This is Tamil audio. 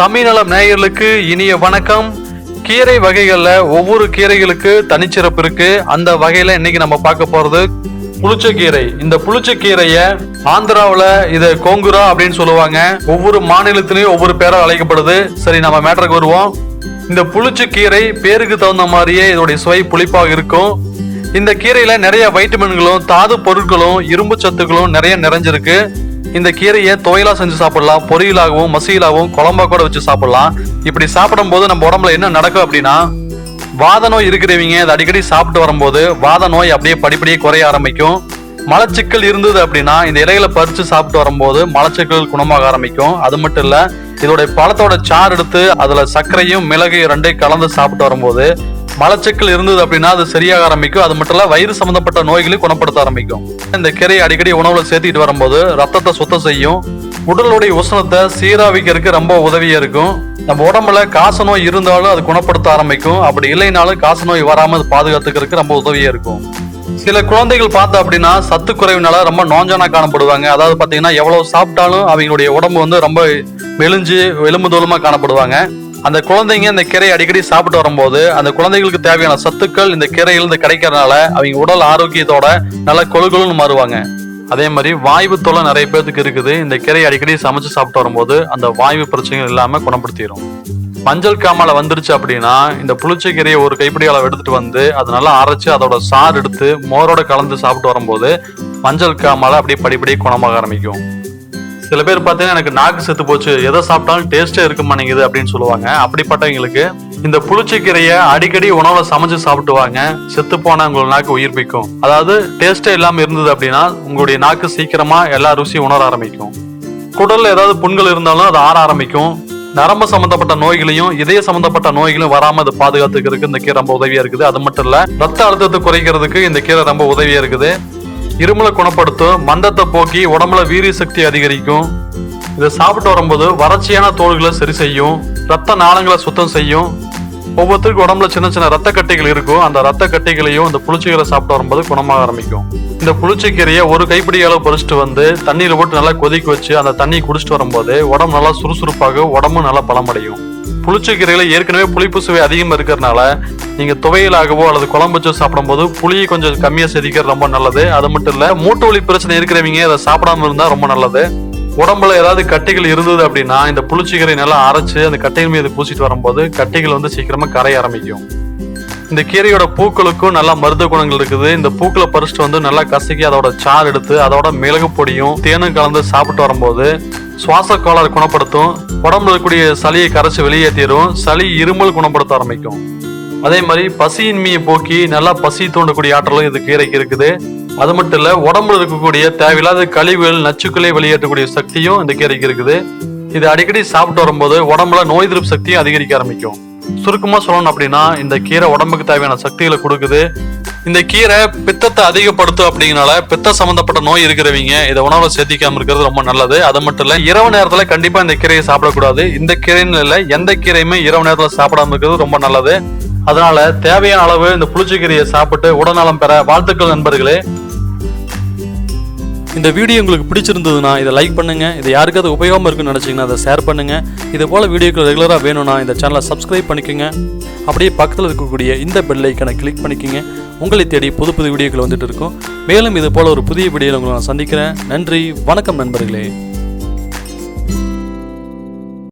தமிழ்நலம் நேயர்களுக்கு இனிய வணக்கம். கீரை வகைகளில் ஒவ்வொரு கீரைகளுக்கு தனிச்சிறப்பு இருக்கு. அந்த வகையில இன்னைக்கு நம்ம பார்க்க போறது புளிச்சக்கீரை இந்த புளிச்சக்கீரைய ஆந்திராவில் இதை கோங்குரா அப்படின்னு சொல்லுவாங்க. ஒவ்வொரு மாநிலத்திலையும் ஒவ்வொரு பேராக அழைக்கப்படுது. சரி நம்ம மேட்டருக்கு வருவோம். இந்த புளிச்சக்கீரை பேருக்கு தகுந்த மாதிரியே இதோடைய சுவை புளிப்பாக இருக்கும். இந்த கீரையில நிறைய வைட்டமின்களும் தாது பொருட்களும் இரும்பு சத்துக்களும் நிறைய நிறைஞ்சிருக்கு. இந்த கீரையை துவையலா செஞ்சு சாப்பிடலாம் பொரியலாகவும் மசியலாகவும் குழம்பா கூட வச்சு சாப்பிடலாம். இப்படி சாப்பிடும் போது நம்ம உடம்புல என்ன நடக்கும் அப்படின்னா வாத நோய் இருக்கிறவங்க அதை அடிக்கடி சாப்பிட்டு வரும்போது வாத நோய் அப்படியே படிப்படியே குறைய ஆரம்பிக்கும். மலச்சிக்கல் இருந்தது அப்படின்னா இந்த இலைகளை பறிச்சு சாப்பிட்டு வரும்போது மலச்சிக்கல் குணமாக ஆரம்பிக்கும். அது மட்டும் இல்ல இதோட பழத்தோட சாறு எடுத்து அதுல சர்க்கரையும் மிளகு ரெண்டையும் கலந்து சாப்பிட்டு வரும்போது மலச்சிக்கல் இருந்தது அப்படின்னா அது சரியாக ஆரம்பிக்கும். அது மட்டும் இல்ல வயிறு சம்பந்தப்பட்ட நோய்களை குணப்படுத்த ஆரம்பிக்கும். இந்த கீரையை அடிக்கடி உணவுல சேர்த்திட்டு வரும்போது ரத்தத்தை சுத்தம் செய்யும். உடலுடைய உஷ்ணத்தை சீராவிக்கிறதுக்கு ரொம்ப உதவியா இருக்கும். நம்ம உடம்புல காச நோய் இருந்தாலும் அது குணப்படுத்த ஆரம்பிக்கும். அப்படி இல்லைனாலும் காச நோய் வராம அது பாதுகாத்துக்கிறதுக்கு ரொம்ப உதவியா இருக்கும். சில குழந்தைகள் பார்த்தா அப்படின்னா சத்து குறைவினால ரொம்ப நோஞ்சனா காணப்படுவாங்க. அதாவது பாத்தீங்கன்னா எவ்வளவு சாப்பிட்டாலும் அவங்களுடைய உடம்பு வந்து ரொம்ப மெலிஞ்சு எலும்பு தோலுமா காணப்படுவாங்க. அந்த குழந்தைங்க இந்த கீரையை அடிக்கடி சாப்பிட்டு வரும்போது அந்த குழந்தைகளுக்கு தேவையான சத்துக்கள் இந்த கீரையிலிருந்து கிடைக்கிறதுனால அவங்க உடல் ஆரோக்கியத்தோட நல்லா கொழுகொழுன்னு மாறுவாங்க. அதே மாதிரி வாய்வு தொலை நிறைய பேர்த்துக்கு இருக்குது. இந்த கீரையை அடிக்கடி சமைச்சு சாப்பிட்டு வரும்போது அந்த வாய்வு பிரச்சனைகள் இல்லாம குணப்படுத்திடும் மஞ்சள் காமால வந்துருச்சு அப்படின்னா இந்த புளிச்ச கீரையை ஒரு கைப்பிடி அளவு எடுத்துட்டு வந்து அதை நல்லா அரைச்சு அதோட சாறு எடுத்து மோரோட கலந்து சாப்பிட்டு வரும்போது மஞ்சள் காமாலை அப்படியே படிப்படியே குணமாக ஆரம்பிக்கும். சில பேர் பார்த்தீங்கன்னா எனக்கு நாக்கு செத்து போச்சு. எதை சாப்பிட்டாலும் டேஸ்டே இருக்க மாட்டேங்குது அப்படின்னு சொல்லுவாங்க. அப்படிப்பட்டவங்களுக்கு இந்த புளிச்சக்கீரையை அடிக்கடி உணவுல சமைச்சு சாப்பிட்டுவாங்க செத்து போனா உங்களோட நாக்கு உயிர்ப்பிக்கும் அதாவது டேஸ்டே இல்லாம இருந்தது அப்படின்னா உங்களுடைய நாக்கு சீக்கிரமா எல்லா ருசியும் உணர ஆரம்பிக்கும். குடல்ல ஏதாவது புண்கள் இருந்தாலும் அது ஆற ஆரம்பிக்கும். நரம்பு சம்பந்தப்பட்ட நோய்களையும் இதய சம்பந்தப்பட்ட நோய்களையும் வராம அது பாதுகாத்துக்கிறதுக்கு இந்த கீரை ரொம்ப உதவியா இருக்குது. அது மட்டும் இல்ல ரத்த அழுத்தத்தை குறைக்கிறதுக்கு இந்த கீரை ரொம்ப உதவியா இருக்குது. இருமலை குணப்படுத்தும் மந்தத்தை போக்கி உடம்புல வீரிய சக்தி அதிகரிக்கும். இதை சாப்பிட்டு வரும்போது வறட்சியான தோள்களை சரி செய்யும் ரத்த நாளங்களை சுத்தம் செய்யும். ஒவ்வொருத்தருக்கும் உடம்புல சின்ன சின்ன ரத்த கட்டிகள் இருக்கும். அந்த ரத்த கட்டிகளையும் இந்த புளிச்சிக்கீரை சாப்பிட்டு வரும்போது குணமாக ஆரம்பிக்கும். இந்த புளிச்சிக்கீரையை ஒரு கைப்பிடி அளவு பறிச்சுட்டு வந்து தண்ணியில் போட்டு நல்லா கொதிக்க வச்சு அந்த தண்ணியை குடிச்சிட்டு வரும்போது உடம்பு நல்லா சுறுசுறுப்பாக உடம்பு நல்லா பலமடையும். புளிச்சக்கீரைகளை ஏற்கனவே புளிப்பு சுவை அதிகமா இருக்கிறதுனால நீங்க துவையலாகவோ அல்லது குழம்பு வச்சோ சாப்பிடும்போது புளியை கொஞ்சம் கம்மியா செதிக்கிறது ரொம்ப நல்லது. அது மட்டும் இல்ல மூட்டு வலி பிரச்சனை இருக்கிறவங்க அதை சாப்பிடாம இருந்தா ரொம்ப நல்லது. உடம்புல ஏதாவது கட்டிகள் இருந்தது அப்படின்னா இந்த புளிச்சக்கீரை நல்லா அரைச்சு அந்த கட்டைகள் மீது பூசிட்டு வரும்போது கட்டிகள் வந்து சீக்கிரமா கரைய ஆரம்பிக்கும். இந்த கீரையோட பூக்களுக்கும் நல்லா மருத்துவ குணங்கள் இருக்குது. இந்த பூக்களை பறிச்சுட்டு வந்து நல்லா கசக்கி அதோட சாறு எடுத்து அதோட மிளகு பொடியும் தேனும் கலந்து சாப்பிட்டு வரும்போது சுவாச கோளாறு குணப்படுத்தும் உடம்புல இருக்கக்கூடிய சளியை கரைச்சி வெளியேற்றிடும் சளி இருமல் குணப்படுத்த ஆரம்பிக்கும். அதே மாதிரி பசியின்மையை போக்கி நல்லா பசி தூண்டக்கூடிய ஆற்றலும் இது கீரைக்கு இருக்குது. அது மட்டும் இல்லை உடம்புல இருக்கக்கூடிய தேவையில்லாத கழிவுகள் நச்சுக்களை வெளியேற்றக்கூடிய சக்தியும் இந்த கீரைக்கு இருக்குது. இது அடிக்கடி சாப்பிட்டு வரும்போது உடம்புல நோய் எதிர்ப்பு சக்தியும் அதிகரிக்க ஆரம்பிக்கும். சுருக்கமா சொல்லணும் அப்படின்னா இந்த கீரை உடம்புக்கு தேவையான சக்திகளை கொடுக்குது. இந்த கீரை பித்தத்தை அதிகப்படுத்தும் அப்படிங்கனால பித்த சம்பந்தப்பட்ட நோய் இருக்கிறவங்க இதை உணவுல சேர்த்திக்காம இருக்கிறது ரொம்ப நல்லது. அது மட்டும் இல்ல இரவு நேரத்துல கண்டிப்பா இந்த கீரையை சாப்பிடக்கூடாது. இந்த கீரைன்னு இல்லை எந்த கீரையுமே இரவு நேரத்துல சாப்பிடாம இருக்கிறது ரொம்ப நல்லது. அதனால தேவையான அளவு இந்த புளிச்சக்கீரையை சாப்பிட்டு உடல்நலம் பெற வாழ்த்துக்கள் நண்பர்களே. இந்த வீடியோ உங்களுக்கு பிடிச்சிருந்ததுன்னா இதை லைக் பண்ணுங்கள் இது யாருக்காவது உபயோகமாக இருக்குன்னு நினச்சிங்கன்னா அதை ஷேர் பண்ணுங்கள் இது போல் வீடியோக்கள் ரெகுலராக வேணும்னா இந்த சேனலை சப்ஸ்கிரைப் பண்ணிக்கோங்க. அப்படியே பக்கத்தில் இருக்கக்கூடிய இந்த பெல் ஐக்கனை கிளிக் பண்ணிக்கோங்க. உங்களை தேடி புது புது வீடியோக்கள் வந்துட்டு இருக்கும். மேலும் இது போல் ஒரு புதிய வீடியோவில் உங்களை நான் சந்திக்கிறேன். நன்றி வணக்கம் நண்பர்களே.